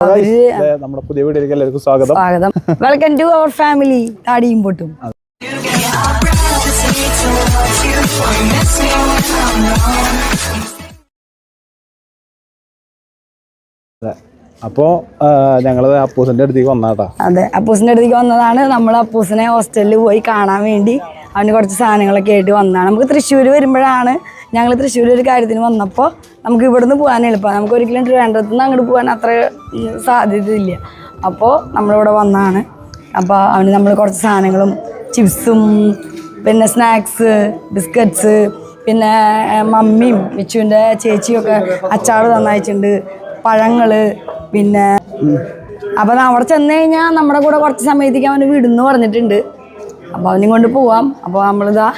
നമ്മുടെ പുതിയ വീഡിയോയിലേക്ക് എല്ലാവർക്കും സ്വാഗതം. സ്വാഗതം. വെൽക്കം ടു അവർ ഫാമിലി താടിയും പൊട്ടും. അപ്പോ ഞങ്ങൾ അപ്പൂസിന്റെ അടുത്തേക്ക് വന്നാട്ടാ. അതെ അപ്പൂസിന്റെ അടുത്തേക്ക് വന്നതാണ്. നമ്മൾ അപ്പൂസിനെ ഹോസ്റ്റലിൽ പോയി കാണാൻ വേണ്ടി അവന് കുറച്ച് സാധനങ്ങളൊക്കെ ആയിട്ട് വന്നതാണ്. നമുക്ക് തൃശ്ശൂർ വരുമ്പോഴാണ് ഞങ്ങൾ തൃശ്ശൂർ ഒരു കാര്യത്തിന് വന്നപ്പോൾ നമുക്ക് ഇവിടുന്ന് പോകാൻ എളുപ്പമാണ് നമുക്ക് ഒരിക്കലും ട്രിവാൻഡ്രത്ത് നിന്ന് അങ്ങോട്ട് പോകാൻ അത്ര സാധ്യത സാധ്യതയില്ല. അപ്പോൾ നമ്മളിവിടെ വന്നതാണ് അപ്പോൾ അവന് നമ്മൾ കുറച്ച് സാധനങ്ങളും ചിപ്സും പിന്നെ സ്നാക്സ് ബിസ്ക്കറ്റ്സ് പിന്നെ മമ്മിയും മിച്ചുവിന്റെ ചേച്ചിയൊക്കെ അച്ചാറ് തന്നയച്ചിട്ടുണ്ട്. പഴങ്ങൾ പിന്നെ അപ്പം അവിടെ ചെന്ന് കഴിഞ്ഞാൽ നമ്മുടെ കൂടെ കുറച്ച് സമയത്തേക്ക് അവന് വിടുന്നു പറഞ്ഞിട്ടുണ്ട്. അപ്പോൾ അവനും കൊണ്ട് പോവാം. അപ്പോൾ നമ്മളിതാ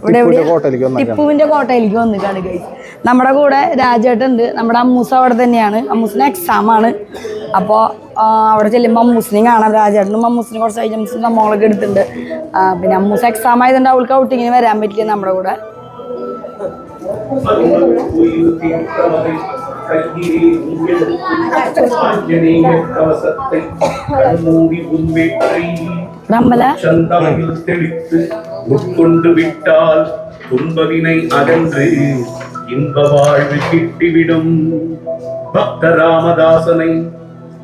ഇവിടെ ടിപ്പുവിന്റെ ടിപ്പുവിന്റെ കോട്ടയിലേക്ക് വന്നിട്ടാണ് ഗൈസ് നമ്മുടെ കൂടെ രാജേട്ടുണ്ട് നമ്മുടെ അമ്മൂസ് അവിടെ തന്നെയാണ്. അമ്മൂസിന് എക്സാം ആണ്. അപ്പോൾ അവിടെ ചെല്ലുമ്പോൾ അമ്മൂസിനെയും കാണാം. രാജേട്ടനും അമ്മൂസിന് കുറച്ച് ഐറ്റംസും നമ്മളൊക്കെ എടുത്തിട്ടുണ്ട്. പിന്നെ അമ്മൂസ് എക്സാം ആയതുകൊണ്ട് അവൾക്ക് ഔട്ടിങ്ങിന് വരാൻ പറ്റില്ല നമ്മുടെ കൂടെ. ഇവിടെ അമ്പല சந்தாயில் தெளித்து உட்கொண்டு விட்டால் துன்பவினை அகன்று இன்ப வாழ்வு கிட்டிவிடும் பக்த ராமதாசனை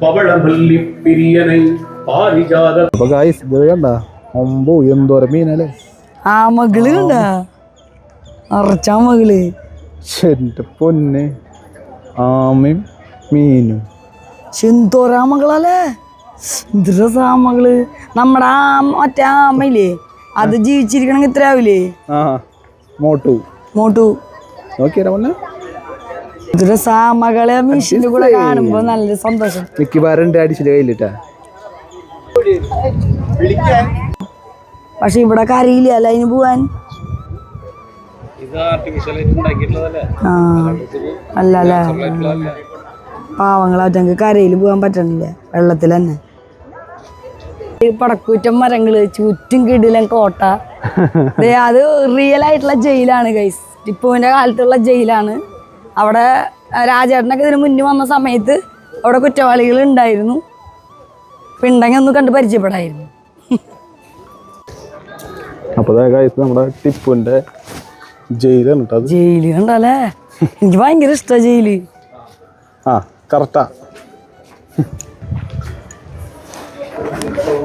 பவளமல்லி பிரியனை பாரிஜாத അപ്പൊ ഗായ്സ് ഇത് കണ്ട ഒമ്പോ എന്തോരം മീനല്ലേ ആ മകള് കണ്ടാ നിറച്ച മകള് എന്റെ പൊന്നെ ആമയും മീനും. ചെന്തോരാ മകളല്ലേ എന്ത് രസാ മകൾ നമ്മുടെ ആ മറ്റേ ആമയില്ലേ അത് ജീവിച്ചിരിക്കണമെങ്കിൽ ഇത്ര ആവില്ലേ? മോട്ടു. മോട്ടു. നോക്കിയാ പൊന്നെ ഇത് രസാ മകളെ മെഷീന്റെ കൂടെ കാണുമ്പോ നല്ല സന്തോഷം. മിക്കവാറും അടിച്ചിട്ട് കയ്യിലിട്ടാ. പക്ഷെ ഇവിടെ കരയില്ല അല്ല അതിന് പോവാൻ. അല്ല അല്ലേ പാവങ്ങളാറ്റങ്ങ് കരയിൽ പോകാൻ പറ്റണില്ല? വെള്ളത്തിൽ തന്നെ. ഈ പടക്കൂറ്റം മരങ്ങൾ ചുറ്റും കിടിലൻ കോട്ട. ദേ അത് റിയൽ ആയിട്ടുള്ള ജയിലാണ് ഗൈസ് ടിപ്പുവിന്റെ കാലത്തുള്ള ജയിലാണ്. അവിടെ രാജേട്ടനൊക്കെ ഇതിന് മുന്നേ വന്ന സമയത്ത് അവിടെ കുറ്റവാളികൾ ഉണ്ടായിരുന്നു. പിണ്ടെങ്കിൽ ഒന്ന് കണ്ട് പരിചയപ്പെടായിരുന്നു. അപ്പൊ ഗായ്സ് നമ്മുടെ ടിപ്പുന്റെ ജയിലാണ് ജയിൽ കണ്ടല്ലേ എനിക്ക് ഭയങ്കര ഇഷ്ടമാണ് ജയിൽ. ആ കറക്റ്റാ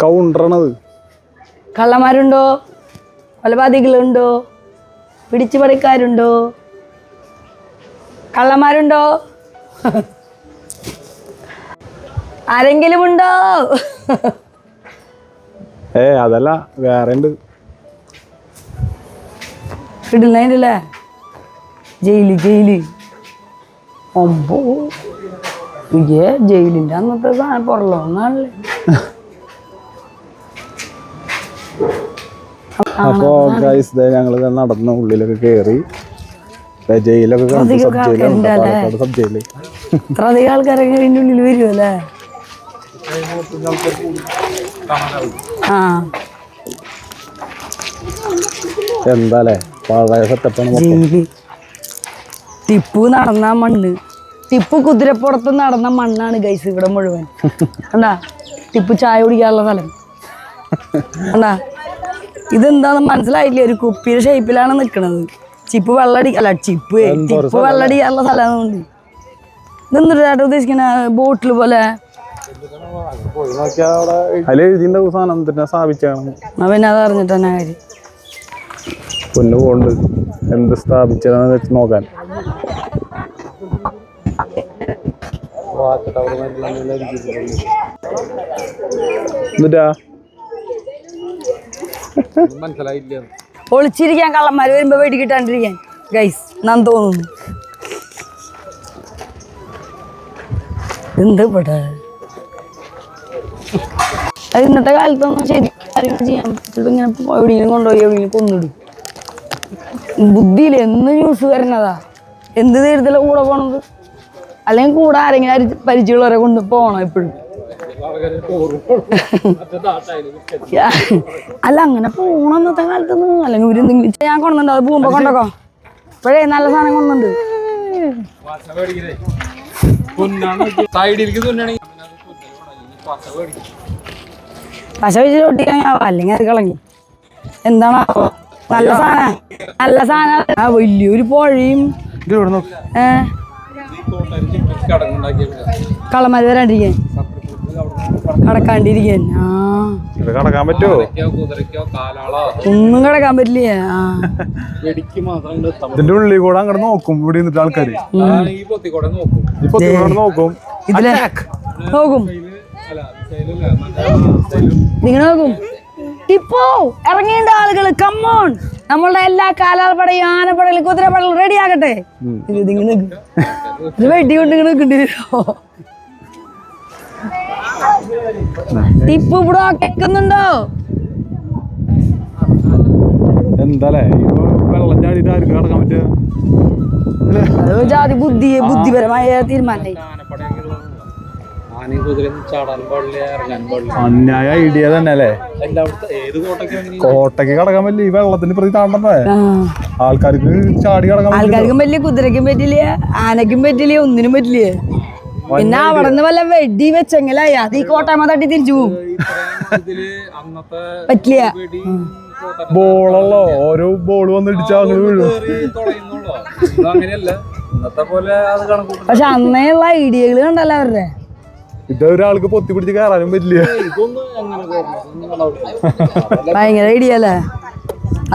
കൗണ്ടറാണത് കള്ളന്മാരുണ്ടോ? കൊലപാതകളുണ്ടോ പിടിച്ചു പറിക്കാരുണ്ടോ കള്ളന്മാരുണ്ടോ? ആരെങ്കിലും ഉണ്ടോ ഏ അതല്ല വേറെ ഉണ്ട് ഇടുന്നതിന്റെ ജയിൽ ജയിൽ. ഒമ്പോ. ഇയ്യേ ജയിലിന്റെ അന്നത്തെ സാധനം പുറലോന്നാണല്ലേ അപ്പോ ഗൈസ് ദേ ഞങ്ങൾ നടന്ന ഉള്ളിലൊക്കെ ദേ ജയിലൊക്കെ സബ് ജയിൽ ഇത്ര അധികം ആൾക്കാരൊക്കെ അതിന്റെ ഉള്ളിൽ വരുമല്ലേ ആ. എന്താലേ സെറ്റപ്പാണ് ടിപ്പു നടന്ന മണ്ണ്. ടിപ്പു കുതിരപ്പുറത്ത് നടന്ന മണ്ണാണ് ഗൈസ് ഇവിടെ മുഴുവൻ. കണ്ടാ? ടിപ്പു ചായ കുടിക്കാനുള്ള സ്ഥലം. കണ്ടാ? ഇതെന്താന്ന് മനസ്സിലായില്ല? ഒരു കുപ്പിയുടെ ഷേപ്പിലാണ് നിൽക്കുന്നത് ചിപ്പ് വെള്ളടി അല്ല ചിപ്പ് ടിപ്പ് വെള്ളടിക്കാനുള്ള സ്ഥലമാണ് ഇതെന്തൊരു ചേട്ടൻ ഉദ്ദേശിക്കുന്ന ബോട്ടിൽ പോലെ. പിന്നെ അതറിഞ്ഞിട്ടാ കാര്യം. പൊന്നു പോണ്ട് എന്ത് സ്ഥാപിച്ചതെന്ന് വെച്ച് നോക്കാൻ. ഒളിച്ചിരിക്കാൻ കള്ളന്മാർ വരുമ്പോ വെടി കിട്ടാണ്ടിരിക്കാൻ. ഗൈസ് ഞാൻ തോന്നുന്നു. എന്ത് ഇവിടെ? അത് ഇന്നത്തെ കാലത്തൊന്നും ശരി ചെയ്യാൻ പറ്റില്ല ഇങ്ങനെ കൊണ്ടുപോയി എവിടെയെങ്കിലും കൊന്നിടും. ബുദ്ധിയില്ല എന്ന് ന്യൂസ് വരണതാ എന്ത് തരത്തില കൂടെ പോണത്? അല്ലെങ്കിൽ കൂടെ ആരെങ്കിലും പരിചയമുള്ളവരെ കൊണ്ട് പോകണം എപ്പോഴും? അല്ല അങ്ങനെ പോണം ഇന്നത്തെ കാലത്തൊന്നും? അല്ലെങ്കിൽ എന്തെങ്കിലും ഞാൻ കൊണ്ടുണ്ട് അത് പോകുമ്പോ കൊണ്ടോക്കോ ഇപ്പോഴേ നല്ല സാധനം കൊണ്ടുണ്ട് പശ വെച്ച് ഒട്ടിക്കാൻ അല്ലെങ്കിൽ അത് കളങ്ങി എന്താണ് നല്ല സാധനം. നല്ല സാധനം. ആ വലിയൊരു പുഴയും. കളമര വരാണ്ടിരിക്കാൻ കടക്കാണ്ടിരിക്കാൻ ആ. കടക്കാൻ പറ്റുമോ ഒന്നും കടക്കാൻ പറ്റില്ല. ഇതിന്റെ ഉള്ളിൽ കൂടെ അങ്ങോട്ട് നോക്കും. ഇവിടെ നിന്നിട്ട് ആൾക്കാര്. നോക്കും. നോക്കും. നിങ്ങൾ നോക്കും. ഇപ്പോ ഇറങ്ങേണ്ട ആളുകൾ കമ്മോൺ നമ്മളുടെ എല്ലാ കാലാൾപടയും ആനപ്പടയിലും കുതിരപ്പടയും റെഡി ആകട്ടെ? വെട്ടി കൊണ്ട് ഇങ്ങനെ ടിപ്പു ഇവിടെ കേൾക്കുന്നുണ്ടോ എന്താലേ? വെള്ളം ചാടിയിട്ട് ആർക്ക് കടക്കാൻ പറ്റുക ജാതി ബുദ്ധി ബുദ്ധിപരമായ തീരുമാനമായി. ആനപ്പടയൊക്കെയുള്ള ആനയും കുതിരയും ചാടാൻ പാടില്ല ഇറങ്ങാൻ പാടില്ല. അന്യായ ഐഡിയ തന്നെ അല്ലേ എല്ലായിടത്തും ഏത് കോട്ടൊക്കെ കോട്ടയ്ക്ക് കടക്കാൻ പറ്റില്ല ഈ വെള്ളത്തിന് പ്രതി താണ്ടേ. ആൾക്കാർക്ക് ചാടി കടക്കാൻ പറ്റില്ല ആൾക്കാർക്കും പറ്റില്ല കുതിരയ്ക്കും പറ്റില്ല ആനയ്ക്കും പറ്റില്ല ഒന്നിനും പറ്റില്ല. പിന്നെ അവിടെ നിന്ന് വല്ല വെടി വെച്ചെങ്കിലായി അത് ഈ കോട്ടയമ്മ തട്ടി തിരിച്ചു പോകും പറ്റില്ല. ബോളല്ലോ ഓരോ ബോൾ വന്ന് ഇടിച്ചാൽ അങ്ങനെ വീഴും. അങ്ങനെയല്ല ഇന്നത്തെ പോലെ അത് കണക്കൂട്ടും പക്ഷെ അന്നേയുള്ള ഐഡിയകൾ കണ്ടല്ലോ അവരുടെ. ഇത് ഒരാൾക്ക് പൊത്തി പിടിച്ച് കയറാനും പറ്റില്ല. ഭയങ്കര ഐഡിയ അല്ലേ?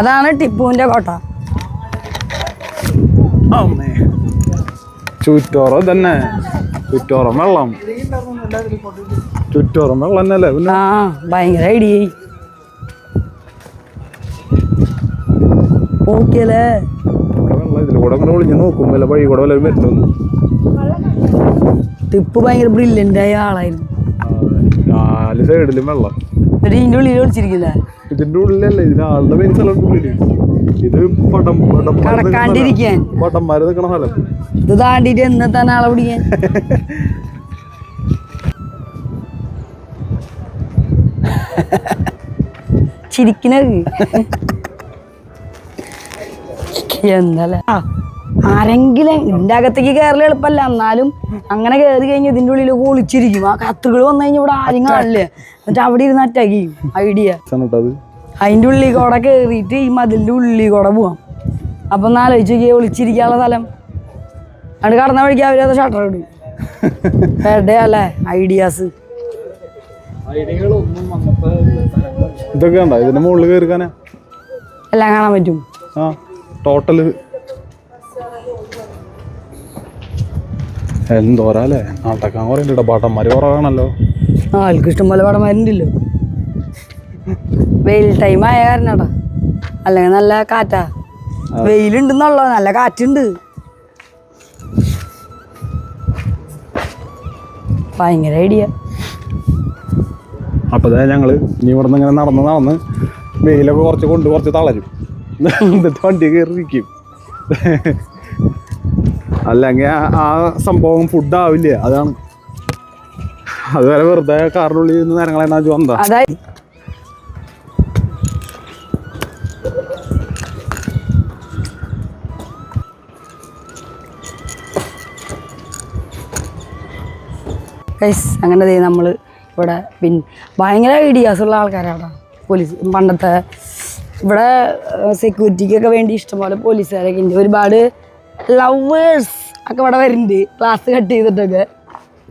അതാണ് ടിപ്പുവിന്റെ കോട്ട. ചുറ്റോറം തന്നെ. ചുറ്റോറം വെള്ളം. ചുറ്റോറം വെള്ളം തന്നെയല്ലേ പിന്നെ? ആ ഭയങ്കര ഐഡിയ ഓക്കെയല്ലേ വെള്ളം ഇതിലൂടെ അങ്ങനെ ഒളിഞ്ഞ് നോക്കും. വല്ല വഴി കൂടെ വല്ല വരുന്നു ടിപ്പു ഭയങ്കര ബ്രില്യന്റ് ആയ ആളായിരുന്നു. നാല് സൈഡിലും വെള്ളം. എന്നിട്ട് ഇതിന്റെ ഉള്ളിൽ ഒളിച്ചിരിക്കില്ല ഇതിന്റെ ഉള്ളിലല്ലേ ഇതിന് ആളുടെ പേര് സ്ഥലം ഉള്ളിൽ. ഇത് പടം പടം കടക്കാണ്ടിരിക്കാൻ. പടംമാര് നിൽക്കണ സ്ഥലം. ഇത് താണ്ടിട്ട് എന്നെത്താൻ ആളെ പിടിക്കാൻ? ചിരിക്കണത്. എന്നല്ല ആ ആരെങ്കിലും ഇതിന്റെ അകത്തേക്ക് കയറൽ എളുപ്പമല്ല എന്നാലും അങ്ങനെ കയറി കഴിഞ്ഞാൽ ഇതിന്റെ ഉള്ളിൽ ഒളിച്ചിരിക്കും ആ കത്തുകൾ വന്നു കഴിഞ്ഞാൽ ഇവിടെ ആരും കാണില്ല. എന്നിട്ട് അവിടെ ഇരുന്ന് അറ്റാക്ക് ചെയ്യും. ഐഡിയ. അതിന്റെ ഉള്ളിൽ കൂടെ കയറിയിട്ട് ഈ മതിലിന്റെ ഉള്ളിൽ കൂടെ പോവാം. അപ്പൊ ഒന്ന് ആലോചിച്ച് നോക്കിയേ ഒളിച്ചിരിക്കാനുള്ള സ്ഥലം. അവിടെ കടന്ന വഴിക്ക് അവരത് ഷട്ടർ ഇടും. എവിടെയല്ലേ ഐഡിയാസ്. ഇതൊക്കെ ഉണ്ടോ ഇതിന്റെ മുകളിൽ കയറിക്കാനാ എല്ലാം കാണാൻ പറ്റും. ആ എന്തോരാല്ലേ നാട്ടക്കാൻ കുറേ ഉണ്ട് കുറവാണല്ലോ ആൾക്ക് ഇഷ്ടം പോലെ പടമാരുണ്ടല്ലോ വെയിൽ ടൈം ആയ കാരണടാ. അല്ലെങ്കിൽ നല്ല കാറ്റാ. വെയിലുണ്ടെന്നുള്ളോ? നല്ല കാറ്റുണ്ട്. ഭയങ്കര ഐഡിയ അപ്പോൾ ഞങ്ങൾ ഇനി ഇവിടെ നിന്ന് ഇങ്ങനെ നടന്ന് നടന്ന് വെയിലൊക്കെ കുറച്ച് കൊണ്ട് കുറച്ച് തളരും. എന്നിട്ട് വണ്ടി കയറി ഇരിക്കും അല്ലെങ്കിൽ ആ- സംഭവം ഫുഡ് ആവില്ല? അതാണ്. അതുവരെ വെറുതെ കാറിനുള്ളിൽ നിന്ന് നേരങ്ങളെന്നാ വന്നതാ. അങ്ങനെ ദേ നമ്മൾ ഇവിടെ പിന്നെ ഭയങ്കര ഐഡിയാസ് ഉള്ള ആൾക്കാരാണ്. പോലീസ് പണ്ടത്തെ ഇവിടെ സെക്യൂരിറ്റിക്കൊക്കെ വേണ്ടി ഇഷ്ടംപോലെ പോലീസുകാരൊക്കെ ഉണ്ട്. ഒരുപാട് ലവേഴ്സ് ഒക്കെ ഇവിടെ വരുന്നുണ്ട് ക്ലാസ് കട്ട് ചെയ്തിട്ടൊക്കെ.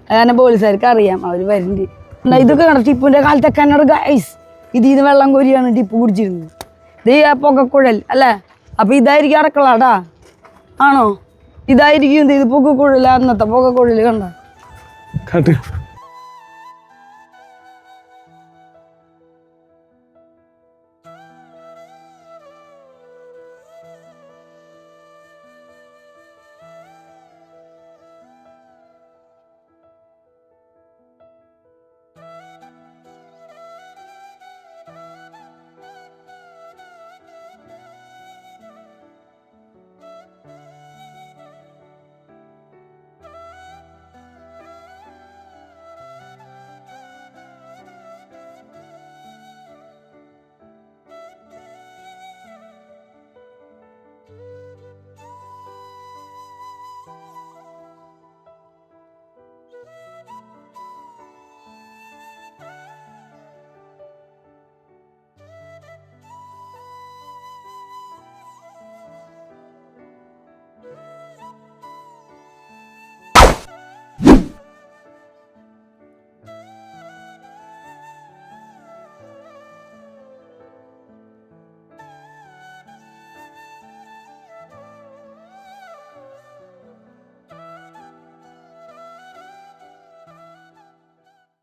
അതന്നെ പോലീസുകാർക്ക് അറിയാം. അവർ വരുന്നുണ്ട് എന്നാൽ ഇതൊക്കെ കണ്ട ടിപ്പുവിന്റെ കാലത്തൊക്കെ എന്നോട് ഗൈസ് ഇതിൽ നിന്ന് വെള്ളം കോരിയാണ് ടിപ്പ് കുടിച്ചിരുന്നത്. ഇത് പൊക്കക്കുഴൽ അല്ലേ? അപ്പോൾ ഇതായിരിക്കും അടക്കളാടാ ആണോ? ഇതായിരിക്കും ഇത് പുകക്കുഴൽ അന്നത്തെ പുകക്കുഴൽ കണ്ടോ? കണ്ടു.